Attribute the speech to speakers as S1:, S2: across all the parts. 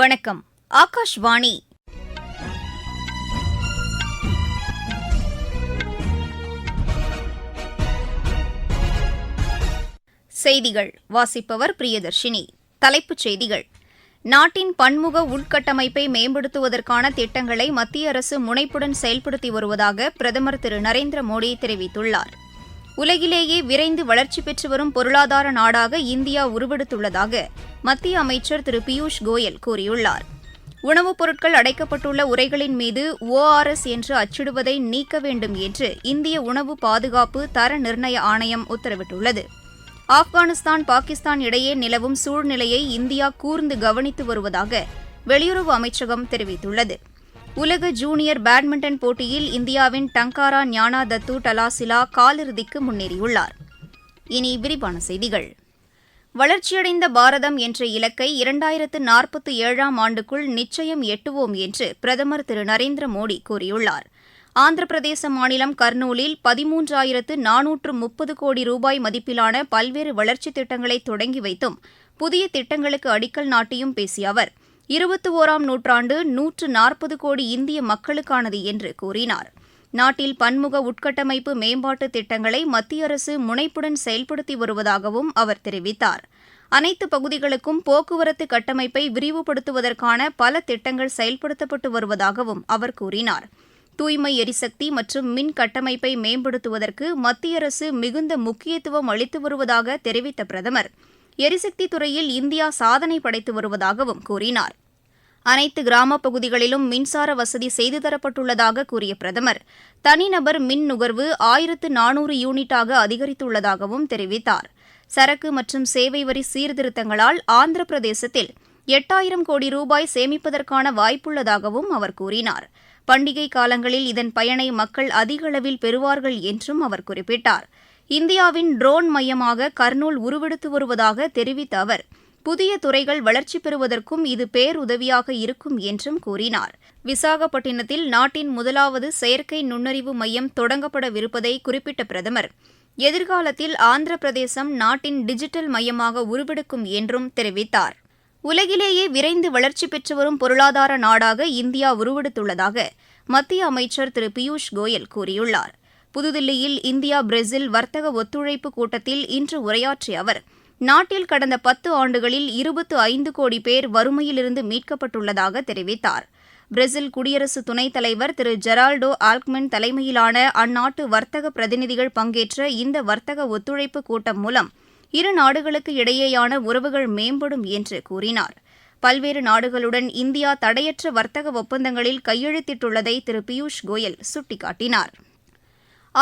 S1: வணக்கம் ஆகாஷ்வாணி செய்திகள் வாசிப்பவர் பிரியதர்ஷினி தலைப்புச் செய்திகள் நாட்டின் பன்முக உள்கட்டமைப்பை மேம்படுத்துவதற்கான திட்டங்களை மத்திய அரசு முனைப்புடன் செயல்படுத்தி வருவதாக பிரதமர் திரு நரேந்திர மோடி தெரிவித்துள்ளார் உலகிலேயே விரைந்து வளர்ச்சி பெற்று வரும் பொருளாதார நாடாக இந்தியா உருவெடுத்துள்ளதாக மத்திய அமைச்சர் திரு பியூஷ் கோயல் கூறியுள்ளார் உணவுப் பொருட்கள் அடைக்கப்பட்டுள்ள உரைகளின் மீது ஓஆர்எஸ் என்று அச்சிடுவதை நீக்க வேண்டும் என்று இந்திய உணவு பாதுகாப்பு தர நிர்ணய ஆணையம் உத்தரவிட்டுள்ளது ஆப்கானிஸ்தான் பாகிஸ்தான் இடையே நிலவும் சூழ்நிலையை இந்தியா கூர்ந்து கவனித்து வருவதாக வெளியுறவு அமைச்சகம் தெரிவித்துள்ளது உலக ஜூனியர் பேட்மிண்டன் போட்டியில் இந்தியாவின் டங்காரா ஞானா தத்து டலாசிலா காலிறுதிக்கு முன்னேறியுள்ளார் இனி விரிவான செய்திகள் வளர்ச்சியடைந்த பாரதம் என்ற இலக்கை இரண்டாயிரத்து நாற்பத்து ஏழாம் ஆண்டுக்குள் நிச்சயம் எட்டுவோம் என்று பிரதமர் திரு நரேந்திர மோடி கூறியுள்ளார் ஆந்திர பிரதேச மாநிலம் கர்னூலில் பதிமூன்றாயிரத்து நானூற்று முப்பது கோடி ரூபாய் மதிப்பிலான பல்வேறு வளர்ச்சித் திட்டங்களை தொடங்கி வைத்தும் புதிய திட்டங்களுக்கு அடிக்கல் நாட்டியும் பேசிய அவர் இருபத்தி ஓராம் நூற்றாண்டு நூற்று நாற்பது கோடி இந்திய மக்களுக்கானது என்று கூறினார் நாட்டில் பன்முக உட்கட்டமைப்பு மேம்பாட்டு திட்டங்களை மத்திய அரசு முனைப்புடன் செயல்படுத்தி வருவதாகவும் அவர் தெரிவித்தார் அனைத்து பகுதிகளுக்கும் போக்குவரத்து கட்டமைப்பை விரிவுபடுத்துவதற்கான பல திட்டங்கள் செயல்படுத்தப்பட்டு வருவதாகவும் அவர் கூறினார் தூய்மை எரிசக்தி மற்றும் மின் கட்டமைப்பை மேம்படுத்துவதற்கு மத்திய அரசு மிகுந்த முக்கியத்துவம் அளித்து வருவதாக தெரிவித்த பிரதமர் எரிசக்தி துறையில் இந்தியா சாதனை படைத்து வருவதாகவும் கூறினார் அனைத்து கிராமப் பகுதிகளிலும் மின்சார வசதி செய்து தரப்பட்டுள்ளதாக கூறிய பிரதமர் தனிநபர் மின் நுகர்வு ஆயிரத்து நானூறு யூனிட்டாக அதிகரித்துள்ளதாகவும் தெரிவித்தாா் சரக்கு மற்றும் சேவை வரி சீர்திருத்தங்களால் ஆந்திர பிரதேசத்தில் எட்டாயிரம் கோடி ரூபாய் சேமிப்பதற்கான வாய்ப்புள்ளதாகவும் அவர் கூறினார் பண்டிகை காலங்களில் இதன் பயனை மக்கள் அதிக அளவில் பெறுவார்கள் என்றும் அவர் குறிப்பிட்டார் இந்தியாவின் ட்ரோன் மையமாக கர்னூல் உருவெடுத்து வருவதாக தெரிவித்த அவர் புதிய துறைகள் வளர்ச்சி பெறுவதற்கும் இது பேருதவியாக இருக்கும் என்றும் கூறினார் விசாகப்பட்டினத்தில் நாட்டின் முதலாவது செயற்கை நுண்ணறிவு மையம் தொடங்கப்படவிருப்பதை குறிப்பிட்ட பிரதமர் எதிர்காலத்தில் ஆந்திர பிரதேசம் நாட்டின் டிஜிட்டல் மையமாக உருவெடுக்கும் என்றும் தெரிவித்தார் உலகிலேயே விரைந்து வளர்ச்சி பெற்று வரும் பொருளாதார நாடாக இந்தியா உருவெடுத்துள்ளதாக மத்திய அமைச்சர் திரு பியூஷ் கோயல் கூறியுள்ளார் புதுதில்லியில் இந்தியா பிரேசில் வர்த்தக ஒத்துழைப்பு கூட்டத்தில் இன்று உரையாற்றிய அவர் நாட்டில் கடந்த பத்து ஆண்டுகளில் இருபத்து ஐந்து கோடி பேர் வறுமையிலிருந்து மீட்கப்பட்டுள்ளதாக தெரிவித்தாா் பிரேசில் குடியரசு துணைத் தலைவர் திரு ஜெரால்டோ ஆல்க்மென் தலைமையிலான அந்நாட்டு வர்த்தக பிரதிநிதிகள் பங்கேற்ற இந்த வர்த்தக ஒத்துழைப்பு கூட்டம் மூலம் இரு நாடுகளுக்கு இடையேயான உறவுகள் மேம்படும் என்று கூறினார் பல்வேறு நாடுகளுடன் இந்தியா தடையற்ற வர்த்தக ஒப்பந்தங்களில் கையெழுத்திட்டுள்ளதை திரு பியூஷ் கோயல் சுட்டிக்காட்டினார்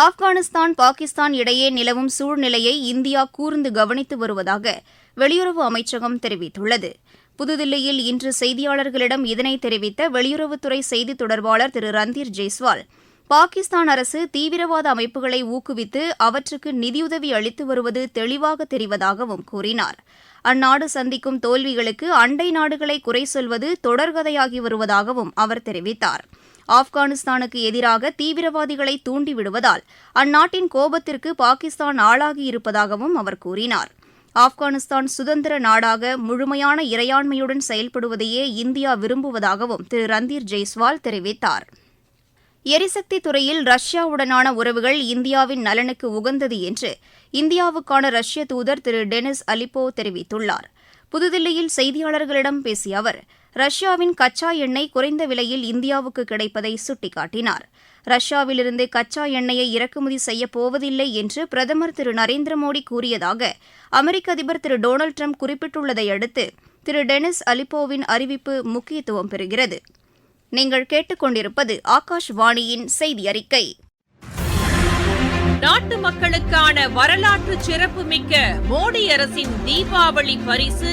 S1: ஆப்கானிஸ்தான் பாகிஸ்தான் இடையே நிலவும் சூழ்நிலையை இந்தியா கூர்ந்து கவனித்து வருவதாக வெளியுறவு அமைச்சகம் தெரிவித்துள்ளது புதுதில்லியில் இன்று செய்தியாளர்களிடம் இதனை தெரிவித்த வெளியுறவுத்துறை செய்தி தொடர்பாளர் திரு ரந்தீர் ஜெய்ஸ்வால் பாகிஸ்தான் அரசு தீவிரவாத அமைப்புகளை ஊக்குவித்து அவற்றுக்கு நிதியுதவி அளித்து வருவது தெளிவாக தெரிவதாகவும் கூறினார் அந்நாடு சந்திக்கும் தோல்விகளுக்கு அண்டை நாடுகளை குறை சொல்வது தொடர்கதையாகி வருவதாகவும் அவர் தெரிவித்தார் ஆப்கானிஸ்தானுக்கு எதிராக தீவிரவாதிகளை தூண்டிவிடுவதால் அந்நாட்டின் கோபத்திற்கு பாகிஸ்தான் ஆளாகியிருப்பதாகவும் அவர் கூறினார் ஆப்கானிஸ்தான் சுதந்திர நாடாக முழுமையான இறையாண்மையுடன் செயல்படுவதையே இந்தியா விரும்புவதாகவும் திரு ரந்தீர் ஜெய்ஸ்வால் தெரிவித்தார் எரிசக்தி துறையில் ரஷ்யாவுடனான உறவுகள் இந்தியாவின் நலனுக்கு உகந்தது என்று இந்தியாவுக்கான ரஷ்ய தூதர் திரு டெனிஸ் அலிப்போ தெரிவித்துள்ளார் புதுதில்லியில் செய்தியாளர்களிடம் பேசிய அவர் ரஷ்யாவின் கச்சா எண்ணெய் குறைந்த விலையில் இந்தியாவுக்கு கிடைப்பதை சுட்டிக்காட்டினார் ரஷ்யாவிலிருந்து கச்சா எண்ணெயை இறக்குமதி செய்யப் போவதில்லை என்று பிரதமர் திரு நரேந்திர மோடி கூறியதாக அமெரிக்க அதிபர் திரு டொனால்டு ட்ரம்ப் குறிப்பிட்டுள்ளதை அடுத்து திரு டெனிஸ் அலிப்போவின் அறிவிப்பு முக்கியத்துவம் பெறுகிறது நீங்கள் கேட்டுக்கொண்டிருப்பது ஆகாஷ்வாணியின் செய்தி அறிக்கை நாட்டு மக்களுக்கான வரலாற்று சிறப்புமிக்க மோடி அரசின் தீபாவளி பரிசு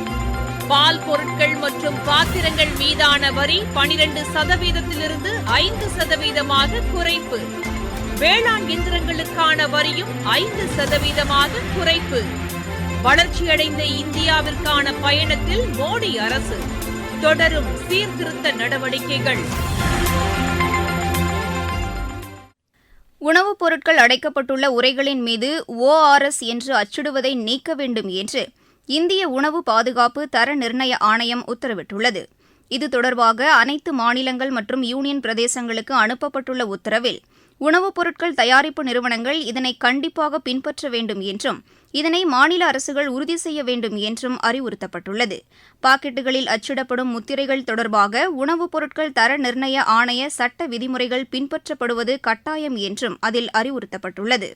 S1: பால் பொருட்கள் மற்றும் பாத்திரங்கள் மீதான வரி பனிரெண்டு சதவீதத்திலிருந்து ஐந்து சதவீதமாக குறைப்பு வேளாண் இயந்திரங்களுக்கான வரியும் ஐந்து சதவீதமாக குறைப்பு வளர்ச்சியடைந்த இந்தியாவிற்கான பயணத்தில் மோடி அரசு தொடரும் சீர்திருத்த நடவடிக்கைகள் உணவுப் பொருட்கள் அடைக்கப்பட்டுள்ள உரைகளின் மீது ஓஆர்எஸ் என்று அச்சிடுவதை நீக்க வேண்டும் என்று இந்திய உணவு பாதுகாப்பு தர நிர்ணய ஆணையம் உத்தரவிட்டுள்ளது இது தொடர்பாக அனைத்து மாநிலங்கள் மற்றும் யூனியன் பிரதேசங்களுக்கு அனுப்பப்பட்டுள்ள உத்தரவில் உணவுப் பொருட்கள் தயாரிப்பு நிறுவனங்கள் இதனை கண்டிப்பாக பின்பற்ற வேண்டும் என்றும் இதனை மாநில அரசுகள் உறுதி செய்ய வேண்டும் என்றும் அறிவுறுத்தப்பட்டுள்ளது பாக்கெட்டுகளில் அச்சிடப்படும் முத்திரைகள் தொடர்பாக உணவுப் பொருட்கள் தர நிர்ணய ஆணைய சட்ட விதிமுறைகள் பின்பற்றப்படுவது கட்டாயம் என்றும் அதில் அறிவுறுத்தப்பட்டுள்ளது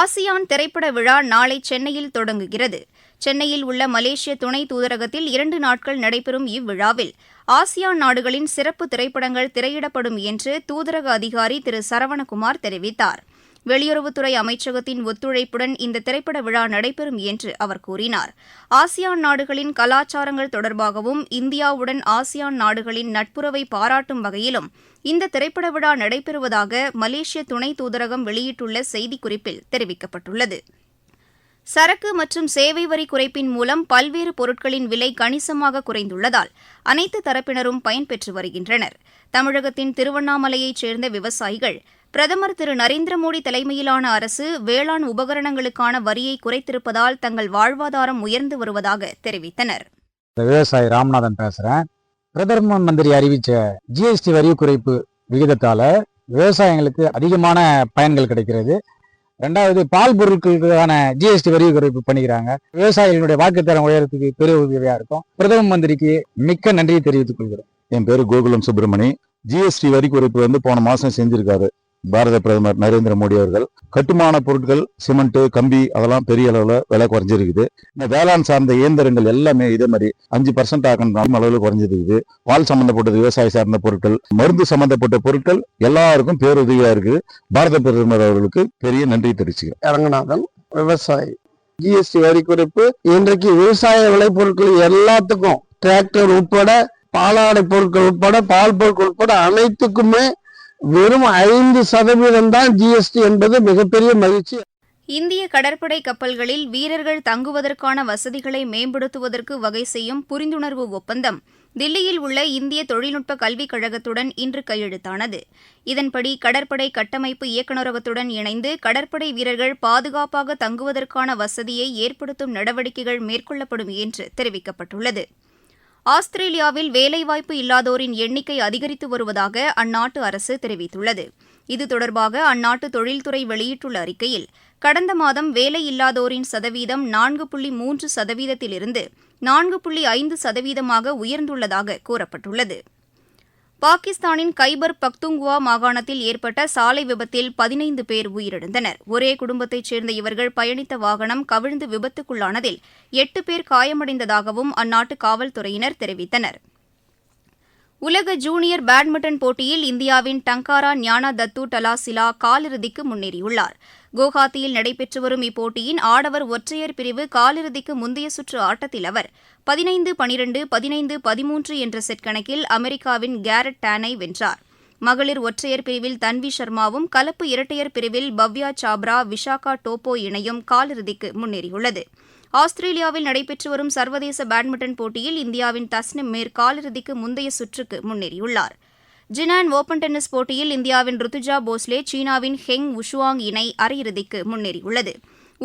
S1: ஆசியான் திரைப்பட விழா நாளை சென்னையில் தொடங்குகிறது சென்னையில் உள்ள மலேசிய துணை தூதரகத்தில் இரண்டு நாட்கள் நடைபெறும் இவ்விழாவில் ஆசியான் நாடுகளின் சிறப்பு திரைப்படங்கள் திரையிடப்படும் என்று தூதரக அதிகாரி திரு சரவணகுமார் தெரிவித்தார் வெளியுறவுத்துறை அமைச்சகத்தின் ஒத்துழைப்புடன் இந்த திரைப்பட விழா நடைபெறும் என்று அவர் கூறினார் ஆசியான் நாடுகளின் கலாச்சாரங்கள் தொடர்பாகவும் இந்தியாவுடன் ஆசியான் நாடுகளின் நட்புறவை பாராட்டும் வகையிலும் இந்த திரைப்பட விழா நடைபெறுவதாக மலேசிய துணை தூதரகம் வெளியிட்டுள்ள செய்திக்குறிப்பில் தெரிவிக்கப்பட்டுள்ளது சரக்கு மற்றும் சேவை வரி குறைப்பின் மூலம் பல்வேறு பொருட்களின் விலை கணிசமாக குறைந்துள்ளதால் அனைத்து தரப்பினரும் பயன்பெற்று வருகின்றனர் தமிழகத்தின் திருவண்ணாமலையைச் சேர்ந்த விவசாயிகள் பிரதமர் திரு நரேந்திர மோடி தலைமையிலான அரசு வேளாண் உபகரணங்களுக்கான வரியை குறைத்திருப்பதால் தங்கள் வாழ்வாதாரம் உயர்ந்து வருவதாக தெரிவித்தனர் விவசாயி ராமநாதன் பேசுறேன் பிரதம மந்திரி அறிவிச்ச ஜிஎஸ்டி வரி குறைப்பு விகிதத்தால விவசாயிகளுக்கு அதிகமான பயன்கள் கிடைக்கிறது ரெண்டாவது பால் பொருட்களுக்கான ஜிஎஸ்டி வரி குறைப்பு பண்ணிக்கிறாங்க விவசாயிகளுடைய வாக்குத்தரம் உயரத்துக்கு பெரிய உதவியா இருக்கும் பிரதம மந்திரிக்கு மிக்க நன்றியை தெரிவித்துக் கொள்கிறோம் என் பேரு கோகுலம் சுப்பிரமணி ஜிஎஸ்டி வரி குறைப்பு வந்து போன மாசம் செஞ்சிருக்காரு பாரத பிரதமர் நரேந்திர மோடி அவர்கள் கட்டுமான பொருட்கள் சிமெண்ட் கம்பி அதெல்லாம் பெரிய அளவில் விலை குறைஞ்சிருக்குது இந்த வேளாண் சார்ந்த இயந்திரங்கள் எல்லாமே இதே மாதிரி அஞ்சு பர்சன்ட் ஆகணும் அளவில் குறைஞ்சிருக்குது பால் சம்மந்தப்பட்டது விவசாய சார்ந்த பொருட்கள் மருந்து சம்மந்தப்பட்ட பொருட்கள் எல்லாருக்கும் பேருதவியாக இருக்குது பாரத பிரதமர் அவர்களுக்கு பெரிய நன்றி தெரிவிச்சுக்கிறேன் அரங்கநாதன் விவசாயி ஜிஎஸ்டி வரி குறைப்பு இன்றைக்கு விவசாய விளைபொருட்கள் எல்லாத்துக்கும் டிராக்டர் உட்பட பாலாடை பொருட்கள் உட்பட பால் பொருட்கள் உட்பட அனைத்துக்குமே வெறும் ஐந்து சதவீதம் தான் ஜிஎஸ்டி என்பது மிகப்பெரிய மகிழ்ச்சி இந்திய கடற்படை கப்பல்களில் வீரர்கள் தங்குவதற்கான வசதிகளை மேம்படுத்துவதற்கு வகை செய்யும் புரிந்துணர்வு ஒப்பந்தம் தில்லியில் உள்ள இந்திய தொழில்நுட்ப கல்விக் கழகத்துடன் இன்று கையெழுத்தானது இதன்படி கடற்படை கட்டமைப்பு இயக்குநரகத்துடன் இணைந்து கடற்படை வீரர்கள் பாதுகாப்பாக தங்குவதற்கான வசதியை ஏற்படுத்தும் நடவடிக்கைகள் மேற்கொள்ளப்படும் என்று தெரிவிக்கப்பட்டுள்ளது ஆஸ்திரேலியாவில் வேலைவாய்ப்பு இல்லாதோரின் எண்ணிக்கை அதிகரித்து வருவதாக அந்நாட்டு அரசு தெரிவித்துள்ளது இது தொடர்பாக அந்நாட்டு தொழில்துறை வெளியிட்டுள்ள அறிக்கையில் கடந்த மாதம் வேலை இல்லாதோரின் சதவீதம் நான்கு புள்ளி மூன்று சதவீதத்திலிருந்து நான்கு புள்ளி ஐந்து சதவீதமாக உயர்ந்துள்ளதாக கூறப்பட்டுள்ளது பாகிஸ்தானின் கைபர் பக்துங்குவா மாகாணத்தில் ஏற்பட்ட சாலை விபத்தில் பதினைந்து பேர் உயிரிழந்தனர் ஒரே குடும்பத்தைச் சேர்ந்த இவர்கள் பயணித்த வாகனம் கவிழ்ந்து விபத்துக்குள்ளானதில் எட்டு பேர் காயமடைந்ததாகவும் அந்நாட்டு காவல்துறையினர் தெரிவித்தனா் உலக ஜூனியர் பேட்மிண்டன் போட்டியில் இந்தியாவின் டங்காரா ஞானா தத்து டலாசிலா காலிறுதிக்கு முன்னேறியுள்ளார் குவஹாத்தியில் நடைபெற்று வரும் இப்போட்டியின் ஆடவர் ஒற்றையர் பிரிவு காலிறுதிக்கு முந்தைய சுற்று ஆட்டத்தில் அவர் பதினைந்து பனிரெண்டு பதினைந்து பதிமூன்று என்ற செட் கணக்கில் அமெரிக்காவின் கேரட் டேனை வென்றார் மகளிர் ஒற்றையர் பிரிவில் தன்வி சர்மாவும் கலப்பு இரட்டையர் பிரிவில் பவ்யா சாப்ரா விஷாகா டோப்போ இணையும் காலிறுதிக்கு முன்னேறியுள்ளது ஆஸ்திரேலியாவில் நடைபெற்று வரும் சர்வதேச பேட்மிண்டன் போட்டியில் இந்தியாவின் தஸ்னிம் மீர் காலிறுதிக்கு முந்தைய சுற்றுக்கு முன்னேறியுள்ளார் ஜினான் ஓபன் டென்னிஸ் போட்டியில் இந்தியாவின் ருத்துஜா போஸ்லே சீனாவின் ஹெங் உஷுவாங் இணை அரையிறுதிக்கு முன்னேறியுள்ளது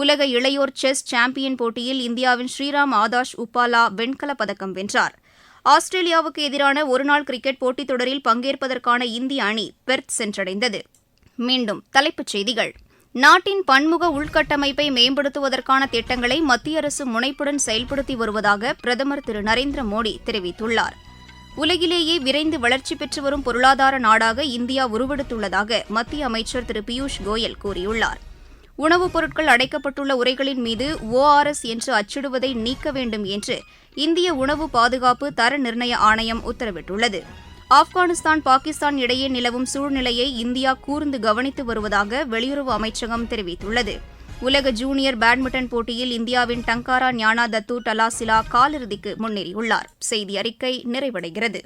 S1: உலக இளையோர் செஸ் சாம்பியன் போட்டியில் இந்தியாவின் ஸ்ரீராம் ஆதாஷ் உப்பாலா வெண்கலப் பதக்கம் வென்றார் ஆஸ்திரேலியாவுக்கு எதிரான ஒருநாள் கிரிக்கெட் போட்டித் தொடரில் பங்கேற்பதற்கான இந்திய அணி பெர்த் சென்றடைந்தது மீண்டும் தலைப்புச் செய்திகள் நாட்டின் பன்முக உள்கட்டமைப்பை மேம்படுத்துவதற்கான திட்டங்களை மத்திய அரசு முனைப்புடன் செயல்படுத்தி வருவதாக பிரதமர் திரு நரேந்திர மோடி தெரிவித்துள்ளார் உலகிலேயே விரைந்து வளர்ச்சி பெற்று வரும் பொருளாதார நாடாக இந்தியா உருவெடுத்துள்ளதாக மத்திய அமைச்சர் திரு பியூஷ் கோயல் கூறியுள்ளார் உணவுப் பொருட்கள் அடைக்கப்பட்டுள்ள உரைகளின் மீது ஓஆர்எஸ் என்று அச்சிடுவதை நீக்க வேண்டும் என்று இந்திய உணவு பாதுகாப்பு தர நிர்ணய ஆணையம் உத்தரவிட்டுள்ளது ஆப்கானிஸ்தான் பாகிஸ்தான் இடையே நிலவும் சூழ்நிலையை இந்தியா கூர்ந்து கவனித்து வருவதாக வெளியுறவு அமைச்சகம் தெரிவித்துள்ளது உலக ஜூனியர் பேட்மிண்டன் போட்டியில் இந்தியாவின் டங்காரா ஞானா தத்து டலாசிலா காலிறுதிக்கு முன்னேறியுள்ளார் செய்தி அறிக்கை நிறைவடைகிறது